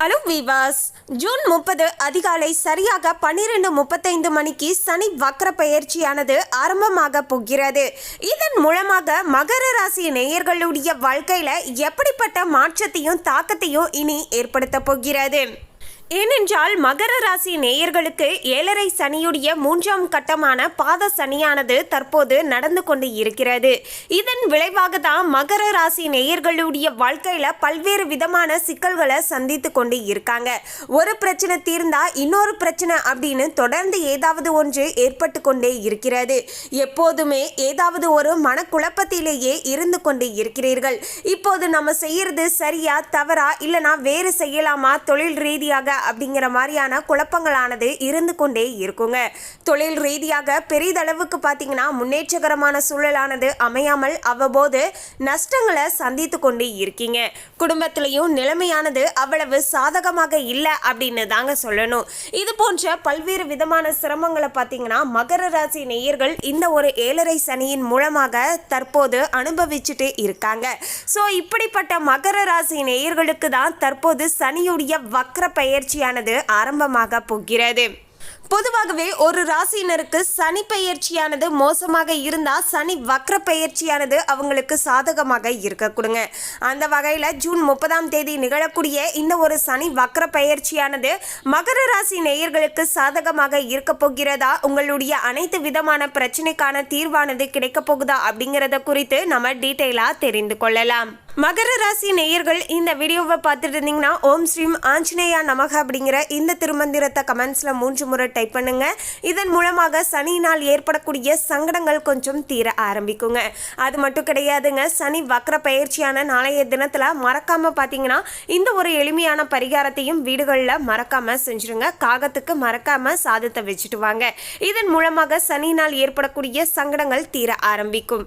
Hello விவாஸ் June முப்பது அதிகாலை சரியாக பன்னிரெண்டு முப்பத்தைந்து மணிக்கு சனி வக்ர பயிற்சியானது ஆரம்பமாக போகிறது. இதன் மூலமாக மகர ராசி நேயர்களுடைய வாழ்க்கையில எப்படிப்பட்ட மாற்றத்தையும் தாக்கத்தையும் இனி ஏற்படுத்த போகிறது. ஏனென்றால் மகர ராசி நேயர்களுக்கு ஏழரை சனியுடைய மூன்றாம் கட்டமான பாத சனியானது தற்போது நடந்து கொண்டு இருக்கிறது. இதன் விளைவாக தான் மகர ராசி நேயர்களுடைய வாழ்க்கையில பல்வேறு விதமான சிக்கல்களை சந்தித்து கொண்டு இருக்காங்க. ஒரு பிரச்சனை தீர்ந்தா இன்னொரு பிரச்சனை அப்படின்னு தொடர்ந்து ஏதாவது ஒன்று ஏற்பட்டு கொண்டே இருக்கிறது. எப்போதுமே ஏதாவது ஒரு மனக்குழப்பத்திலேயே இருந்து கொண்டு இருக்கிறீர்கள். இப்போது நம்ம செய்யறது சரியா தவறா இல்லைனா வேறு செய்யலாமா? தொழில் ரீதியாக அப்படிங்கிற மாதிரியான குழப்பங்களானது இருந்து கொண்டே இருக்குங்க. தொழில் ரீதியாக பெரிதளவுக்கு பார்த்தீங்கன்னா முன்னேற்றகரமான சூழலானது அமையாமல் அவ்வப்போது நஷ்டங்களை சந்தித்து கொண்டே இருக்கீங்க. குடும்பத்திலையும் நிலைமையானது அவ்வளவு சாதகமாக இல்லை அப்படின்னு தாங்க சொல்லணும். இது போன்ற பல்வேறு விதமான சிரமங்களை பார்த்தீங்கன்னா மகர ராசி நேயர்கள் இந்த ஒரு ஏழரை சனியின் மூலமாக தற்போது அனுபவிச்சுட்டு இருக்காங்க. ஸோ இப்படிப்பட்ட மகர ராசி நேயர்களுக்கு தான் தற்போது சனியுடைய வக்ர பயிற்சியானது ஆரம்பமாக போகிறது. பொதுவாகவே ஒரு ராசியினருக்கு சனி பெயர்ச்சியானது மோசமாக இருந்தால் சனி வக்ர பெயர்ச்சியானது அவங்களுக்கு சாதகமாக இருக்க கொடுங்க. அந்த வகையில் ஜூன் முப்பதாம் தேதி நிகழக்கூடிய இந்த ஒரு சனி வக்ர பெயர்ச்சியானது மகர ராசி நேயர்களுக்கு சாதகமாக இருக்க போகிறதா உங்களுடைய அனைத்து விதமான பிரச்சனைக்கான தீர்வானது கிடைக்க போகுதா அப்படிங்கிறத குறித்து நம்ம டீட்டெயிலாக தெரிந்து கொள்ளலாம். மகர ராசி நேயர்கள் இந்த வீடியோவை பார்த்துட்டு இருந்தீங்கன்னா ஓம் ஸ்ரீம் ஆஞ்சநேயா நமக அப்படிங்கிற இந்த திருமந்திரத்தை கமெண்ட்ஸில் மூன்று முறை டைப் பண்ணுங்க. இதன் மூலமாக சனியினால் ஏற்படக்கூடிய சங்கடங்கள் கொஞ்சம் தீர ஆரம்பிக்குங்க. அது மட்டும் கிடையாதுங்க சனி வக்ர பயிற்சியான நாளைய தினத்தில் மறக்காம பார்த்தீங்கன்னா இந்த ஒரு எளிமையான பரிகாரத்தையும் வீடுகளில் மறக்காம செஞ்சுருங்க. காகத்துக்கு மறக்காம சாதத்தை வச்சுட்டு வாங்க. இதன் மூலமாக சனியினால் ஏற்படக்கூடிய சங்கடங்கள் தீர ஆரம்பிக்கும்.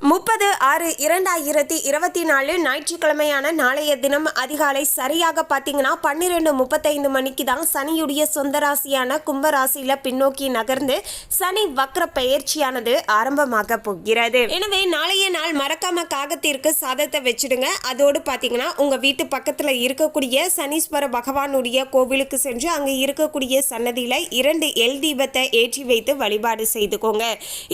முப்பது ஆறு இரண்டாயிரத்தி இருபத்தி நாலு ஞாயிற்றுக்கிழமையான நாளைய தினம் அதிகாலை சரியாக பார்த்தீங்கன்னா பன்னிரெண்டு முப்பத்தைந்து மணிக்கு தான் சனியுடைய சொந்த ராசியான கும்பராசியில பின்னோக்கி நகர்ந்து சனி வக்ர பெயர்ச்சியானது ஆரம்பமாக போகிறது. எனவே நாளைய நாள் மறக்காம காகத்திற்கு சாதத்தை வச்சிடுங்க. அதோடு பார்த்தீங்கன்னா உங்க வீட்டு பக்கத்தில் இருக்கக்கூடிய சனீஸ்வர பகவானுடைய கோவிலுக்கு சென்று அங்கே இருக்கக்கூடிய சன்னதியில இரண்டு எல் தீபத்தை ஏற்றி வைத்து வழிபாடு செய்துக்கோங்க.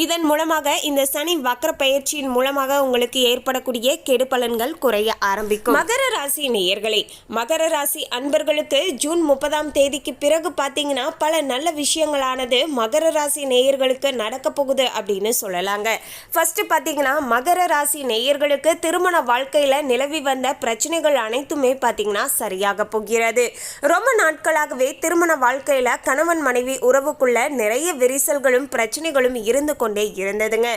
இதன் மூலமாக இந்த சனி வக்ர பயிற்சியின் மூலமாக உங்களுக்கு ஏற்படக்கூடிய கெடு பலன்கள் குறைய ஆரம்பிக்கும். மகர ராசி நேயர்களே மகர ராசி அன்பர்களுக்கு ஜூன் முப்பதாம் தேதிக்கு பிறகு பார்த்தீங்கன்னா பல நல்ல விஷயங்களானது மகர ராசி நேயர்களுக்கு நடக்க போகுது அப்படின்னு சொல்லலாங்க. ஃபர்ஸ்ட் பார்த்தீங்கன்னா மகர ராசி நேயர்களுக்கு திருமண வாழ்க்கையில நிலவி வந்த பிரச்சனைகள் அனைத்துமே பார்த்தீங்கன்னா சரியாக போகிறது. ரொம்ப நாட்களாகவே திருமண வாழ்க்கையில கணவன் மனைவி உறவுக்குள்ள நிறைய விரிசல்களும் பிரச்சனைகளும் இருந்து கொண்டே இருந்ததுங்க.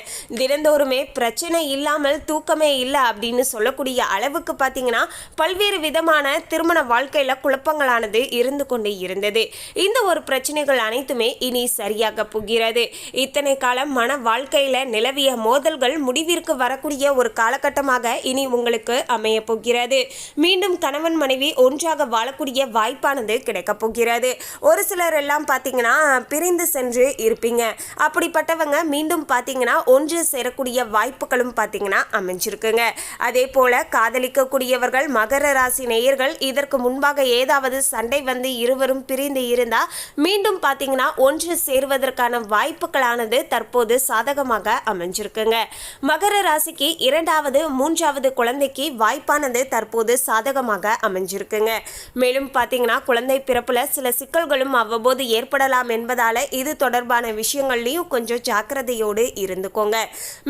தினந்தோறுமே பிரச்சனை இல்லாமல் தூக்கமே இல்லை அப்படின்னு சொல்லக்கூடிய அளவுக்கு பார்த்தீங்கன்னா பல்வேறு விதமான திருமண வாழ்க்கையில் குழப்பங்களானது இருந்து கொண்டே இருந்தது. இந்த ஒரு பிரச்சனைகள் அனைத்துமே இனி சரியாக போகிறது. இத்தனை காலம் மன வாழ்க்கையில் நிலவிய மோதல்கள் முடிவிற்கு வரக்கூடிய ஒரு காலகட்டமாக இனி உங்களுக்கு அமைய போகிறது. மீண்டும் கணவன் மனைவி ஒன்றாக வாழக்கூடிய வாய்ப்பானது கிடைக்கப் போகிறது. ஒரு சிலர் எல்லாம் பார்த்தீங்கன்னா பிரிந்து சென்று இருப்பீங்க. அப்படிப்பட்டவங்க மீண்டும் பார்த்தீங்கன்னா ஒன்று சேரக்கூடிய வாய்ப்பு வாய்ப்புகளும் பார்த்தீங்கன்னா அமைஞ்சிருக்குங்க. அதே போல காதலிக்கக்கூடியவர்கள் மகர ராசி நேயர்கள் இதற்கு முன்பாக ஏதாவது சண்டை வந்து இருவரும் பிரிந்து இருந்தால் மீண்டும் பார்த்தீங்கன்னா ஒன்று சேருவதற்கான வாய்ப்புகளானது தற்போது சாதகமாக அமைஞ்சிருக்குங்க. மகர ராசிக்கு இரண்டாவது மூன்றாவது குழந்தைக்கு வாய்ப்பானது தற்போது சாதகமாக அமைஞ்சிருக்குங்க. மேலும் பார்த்தீங்கன்னா குழந்தை பிறப்புல சில சிக்கல்களும் அவ்வப்போது ஏற்படலாம் என்பதால இது தொடர்பான விஷயங்கள்லையும் கொஞ்சம் ஜாக்கிரதையோடு இருந்துக்கோங்க.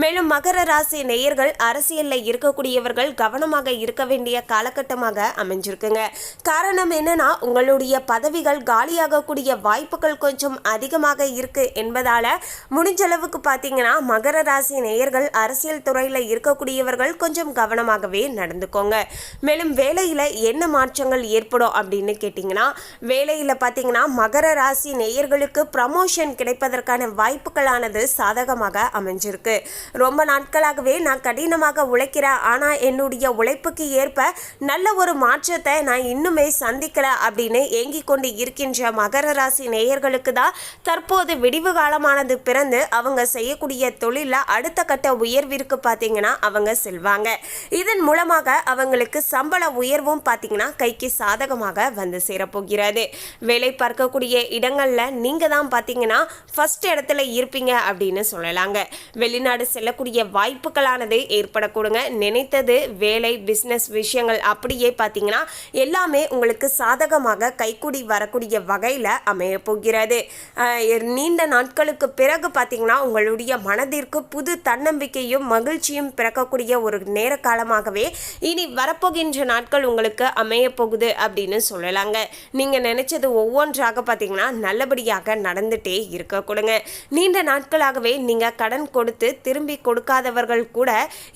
மேலும் மகர ராசி நேயர்கள் அரசியலில் இருக்கக்கூடியவர்கள் கவனமாக இருக்க வேண்டிய காலகட்டமாக அமைஞ்சிருக்குங்க. காரணம் என்னன்னா உங்களுடைய பதவிகள் காலியாகக்கூடிய வாய்ப்புகள் கொஞ்சம் அதிகமாக இருக்கு என்பதால முடிஞ்ச அளவுக்கு பார்த்தீங்கன்னா மகர ராசி நேயர்கள் அரசியல் துறையில் இருக்கக்கூடியவர்கள் கொஞ்சம் கவனமாகவே நடந்துக்கோங்க. மேலும் வேலையில் என்ன மாற்றங்கள் ஏற்படும் அப்படின்னு கேட்டிங்கன்னா வேலையில் பார்த்தீங்கன்னா மகர ராசி நேயர்களுக்கு ப்ரமோஷன் கிடைப்பதற்கான வாய்ப்புகளானது சாதகமாக அமைஞ்சிருக்கு. ரொம்ப நாட்கள் நாட்களாகவே நான் கடினமாக உழைக்கிறேன் ஆனால் என்னுடைய உழைப்புக்கு ஏற்ப நல்ல ஒரு மாற்றத்தை நான் இன்னுமே சந்திக்கல அப்படின்னு ஏங்கிக் கொண்டு இருக்கின்ற மகர ராசி நேயர்களுக்கு தான் தற்போது விடிவு காலமானது பிறந்து அவங்க செய்யக்கூடிய தொழிலில் அடுத்த கட்ட உயர்விற்கு பார்த்தீங்கன்னா அவங்க செல்வாங்க. இதன் மூலமாக அவங்களுக்கு சம்பள உயர்வும் பார்த்தீங்கன்னா கைக்கு சாதகமாக வந்து சேரப்போகிறது. வேலை பார்க்கக்கூடிய இடங்களில் நீங்கள் தான் பார்த்தீங்கன்னா ஃபஸ்ட் இடத்துல இருப்பீங்க அப்படின்னு சொல்லலாங்க. வெளிநாடு செல்லக்கூடிய வாய்ப்புகளானது ஏற்படக்கூடுங்க. நினைத்தது வேலை பிஸ்னஸ் விஷயங்கள் அப்படியே பார்த்தீங்கன்னா எல்லாமே உங்களுக்கு சாதகமாக கைக்கூடி வரக்கூடிய வகையில் அமைய போகிறது. நீண்ட நாட்களுக்கு பிறகு பார்த்தீங்கன்னா உங்களுடைய மனதிற்கு புது தன்னம்பிக்கையும் மகிழ்ச்சியும் பிறக்கக்கூடிய ஒரு நேர காலமாகவே இனி வரப்போகின்ற நாட்கள் உங்களுக்கு அமைய போகுது அப்படின்னு சொல்லலாங்க. நீங்கள் நினைச்சது ஒவ்வொன்றாக பார்த்தீங்கன்னா நல்லபடியாக நடந்துட்டே இருக்க கொடுங்க நீண்ட நாட்களாகவே நீங்கள் கடன் கொடுத்து திரும்பி கொடுக்காத இல்லாதவர்கள் கூட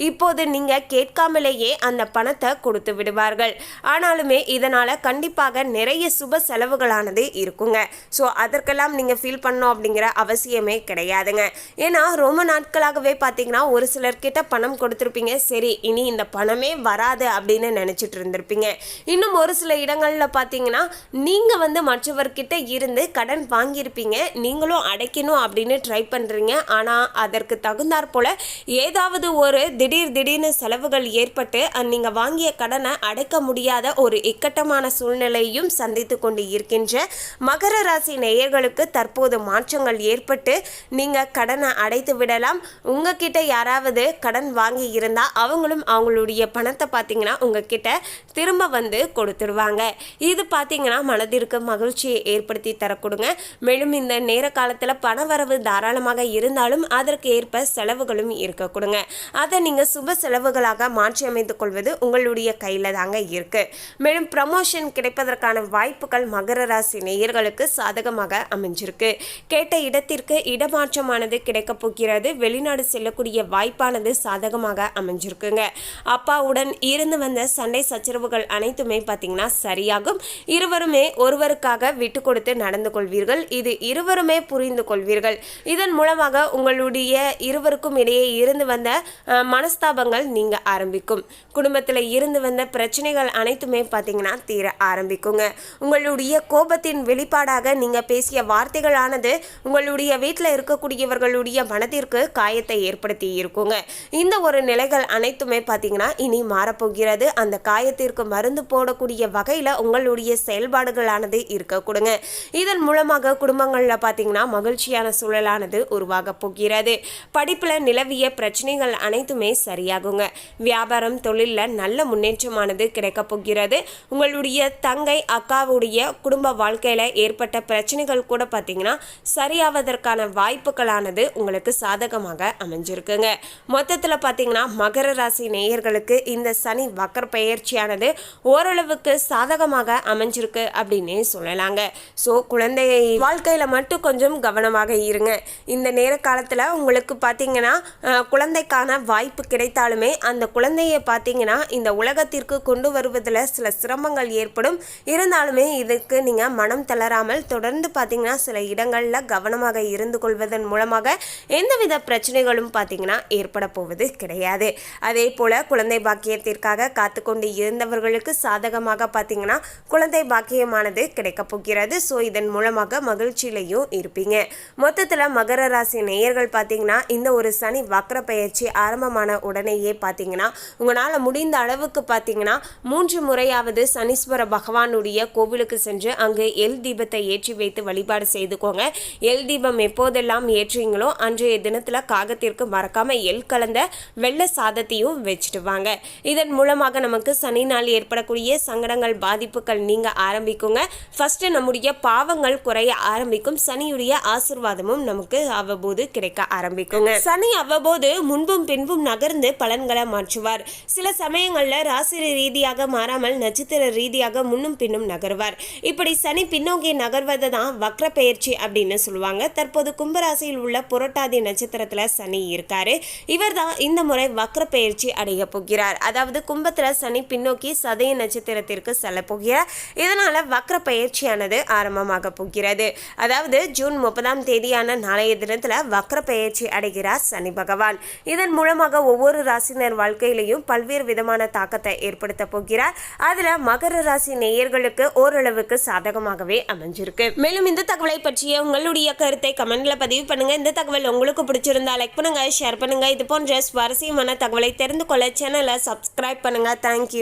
இப்போது நீங்கள் கேட்காமலேயே அந்த பணத்தை கொடுத்து விடுவார்கள். ஆனாலுமே இதனால் கண்டிப்பாக நிறைய சுப செலவுகளானது இருக்குங்க. ஸோ அதற்கெல்லாம் நீங்கள் ஃபீல் பண்ணோம் அப்படிங்கிற அவசியமே கிடையாதுங்க. ஏன்னா ரொம்ப நாட்களாகவே பார்த்தீங்கன்னா ஒரு சிலர்கிட்ட பணம் கொடுத்துருப்பீங்க. சரி இனி இந்த பணமே வராது அப்படின்னு நினச்சிட்டு இருந்திருப்பீங்க. இன்னும் ஒரு சில இடங்களில் பார்த்தீங்கன்னா நீங்கள் வந்து மற்றவர்கிட்ட இருந்து கடன் வாங்கியிருப்பீங்க. நீங்களும் அடைக்கணும் அப்படின்னு ட்ரை பண்ணுறீங்க ஆனால் அதற்கு தகுந்தாற் போல் ஏதாவது ஒரு திடீர் திடீர்னு செலவுகள் ஏற்பட்டு நீங்கள் வாங்கிய கடனை அடைக்க முடியாத ஒரு இக்கட்டமான சூழ்நிலையும் சந்தித்து கொண்டு இருக்கின்ற மகர ராசி நேயர்களுக்கு தற்போது மாற்றங்கள் ஏற்பட்டு நீங்கள் கடனை அடைத்து விடலாம். உங்ககிட்ட யாராவது கடன் வாங்கி இருந்தால் அவங்களும் அவங்களுடைய பணத்தை பார்த்தீங்கன்னா உங்ககிட்ட திரும்ப வந்து கொடுத்துருவாங்க. இது பார்த்தீங்கன்னா மனதிற்கு மகிழ்ச்சியை ஏற்படுத்தி தரக்கூடுங்க. மேலும் இந்த நேர காலத்தில் பணவரவு தாராளமாக இருந்தாலும் அதற்கு ஏற்ப செலவுகளும் இருக்கும் இருக்க கொடுங்க. அதை நீங்கள் சுப செலவுகளாக மாற்றி அமைத்துக் கொள்வது உங்களுடைய கையில் தாங்க இருக்கு. மேலும் ப்ரமோஷன் கிடைப்பதற்கான வாய்ப்புகள் மகர ராசி நேயர்களுக்கு சாதகமாக அமைஞ்சிருக்கு. கேட்ட இடத்திற்கு இடமாற்றமானது கிடைக்கப் போகிறது. வெளிநாடு செல்லக்கூடிய வாய்ப்பானது சாதகமாக அமைஞ்சிருக்குங்க. அப்பாவுடன் இருந்து வந்த சண்டை சச்சரவுகள் அனைத்துமே பார்த்தீங்கன்னா சரியாகும். இருவருமே ஒருவருக்காக விட்டு கொடுத்து நடந்து கொள்வீர்கள். இது இருவருமே புரிந்து கொள்வீர்கள். இதன் மூலமாக உங்களுடைய இருவருக்கும் இடையே இருந்து வந்த மனஸ்தாபங்கள் நீங்க ஆரம்பிக்கும். குடும்பத்தில் இருந்து வந்த பிரச்சனைகள் அனைத்துமே பார்த்தீங்கன்னா தீர ஆரம்பிக்குங்க. உங்களுடைய கோபத்தின் வெளிப்பாடாக நீங்க பேசிய வார்த்தைகளானது உங்களுடைய வீட்டில் இருக்கக்கூடியவர்களுடைய மனதிற்கு காயத்தை ஏற்படுத்தி இருக்குங்க. இந்த ஒரு நிலைகள் அனைத்துமே பார்த்தீங்கன்னா இனி மாறப்போகிறது. அந்த காயத்திற்கு மருந்து போடக்கூடிய வகையில் உங்களுடைய செயல்பாடுகளானது இருக்க கொடுங்க இதன் மூலமாக குடும்பங்களில் பார்த்தீங்கன்னா மகிழ்ச்சியான சூழலானது உருவாக போகிறது. படிப்பில் நிலவிய பிரச்சனைகள் அனைத்துமே சரியாகுங்க. வியாபாரம் தொழிலில் நல்ல முன்னேற்றமானது கிடைக்கப் போகிறது. உங்களுடைய தங்கை அக்காவுடைய குடும்ப வாழ்க்கையில் ஏற்பட்ட பிரச்சனைகள் கூட பார்த்தீங்கன்னா சரியாவதற்கான வாய்ப்புகளானது உங்களுக்கு சாதகமாக அமைஞ்சிருக்குங்க. மொத்தத்தில் பார்த்தீங்கன்னா மகர ராசி நேயர்களுக்கு இந்த சனி வக்கர் பயிற்சியானது ஓரளவுக்கு சாதகமாக அமைஞ்சிருக்கு அப்படின்னே சொல்லலாங்க. ஸோ குழந்தை வாழ்க்கையில் மட்டும் கொஞ்சம் கவனமாக இருங்க. இந்த நேர காலத்தில் உங்களுக்கு பார்த்தீங்கன்னா குழந்தைக்கான வாய்ப்பு கிடைத்தாலுமே அந்த குழந்தையை பார்த்தீங்கன்னா இந்த உலகத்திற்கு கொண்டு வருவதில் சில சிரமங்கள் ஏற்படும். இருந்தாலுமே இதுக்கு நீங்கள் மனம் தளராமல் தொடர்ந்து பார்த்தீங்கன்னா சில இடங்களில் கவனமாக இருந்து கொள்வதன் மூலமாக எந்தவித பிரச்சனைகளும் பார்த்தீங்கன்னா ஏற்பட போவது கிடையாது. அதே போல் குழந்தை பாக்கியத்திற்காக காத்து கொண்டு இருந்தவர்களுக்கு சாதகமாக பார்த்தீங்கன்னா குழந்தை பாக்கியமானது கிடைக்கப் போகிறது. ஸோ இதன் மூலமாக மகிழ்ச்சியிலையும் இருப்பீங்க. மொத்தத்தில் மகர ராசி நேயர்கள் பார்த்தீங்கன்னா இந்த ஒரு சனி வக்ர பயிற்சி ஆரம்பமான உடனேயே பார்த்தீங்கன்னா உங்களால் முடிந்த அளவுக்கு பார்த்தீங்கன்னா மூன்று முறையாவது சனீஸ்வர பகவானுடைய கோவிலுக்கு சென்று அங்கு எல் தீபத்தை ஏற்றி வைத்து வழிபாடு செய்துக்கோங்க. எல் தீபம் எப்போதெல்லாம் ஏற்றுவீங்களோ அன்றைய தினத்தில் காகத்திற்கு மறக்காம எல் கலந்த வெள்ளை சாதத்தையும் வச்சுட்டு வாங்க. இதன் மூலமாக நமக்கு சனி நாள் ஏற்படக்கூடிய சங்கடங்கள் பாதிப்புகள் நீங்க ஆரம்பிக்குங்க. ஃபர்ஸ்ட் நம்முடைய பாவங்கள் குறைய ஆரம்பிக்கும். சனியுடைய ஆசிர்வாதமும் நமக்கு அவ்வப்போது கிடைக்க ஆரம்பிக்குங்க. சனி அவ்வப்போது முன்பும் பின்பும் நகர்ந்து பலன்களை மாற்றுவார். சில சமயங்களில் ராசி ரீதியாக மாறாமல் நட்சத்திர ரீதியாக முன்னும் பின்னும் நகர்வார். இப்படி சனி பின்னோக்கி நகர்வது தான் வக்ர பெயர்ச்சி அப்படின்னு சொல்லுவாங்க. தற்போது கும்பராசியில் உள்ள புரட்டாதி நட்சத்திரத்தில் சனி இருக்காரு. இவர் தான் இந்த முறை வக்ர பெயர்ச்சி அடைய போகிறார். அதாவது கும்பத்தில் சனி பின்னோக்கி சதய நட்சத்திரத்திற்கு செல்ல போகிறார். இதனால வக்ர பயிற்சியானது ஆரம்பமாக போகிறது. அதாவது ஜூன் முப்பதாம் தேதியான நாளைய தினத்தில் வக்ர பெயர்ச்சி அடைகிறார் சனி பகவான். இதன் மூலமாக ஒவ்வொரு ராசினர் வாழ்க்கையிலையும் பல்வேறு விதமான தாக்கத்தை ஏற்படுத்த போகிறார். அதுல மகர ராசி நேயர்களுக்கு ஓரளவுக்கு சாதகமாகவே அமைஞ்சிருக்கு. மேலும் இந்த தகவலை பற்றிய உங்களுடைய கருத்தை கமெண்ட்ல பதிவு பண்ணுங்க. இந்த தகவல் உங்களுக்கு பிடிச்சிருந்தா லைக் பண்ணுங்க ஷேர் பண்ணுங்க. இது போன்ற சுவாரஸ்யமான தகவலை தெரிந்து கொள்ள சேனலை சப்ஸ்கிரைப் பண்ணுங்க. தேங்க்யூ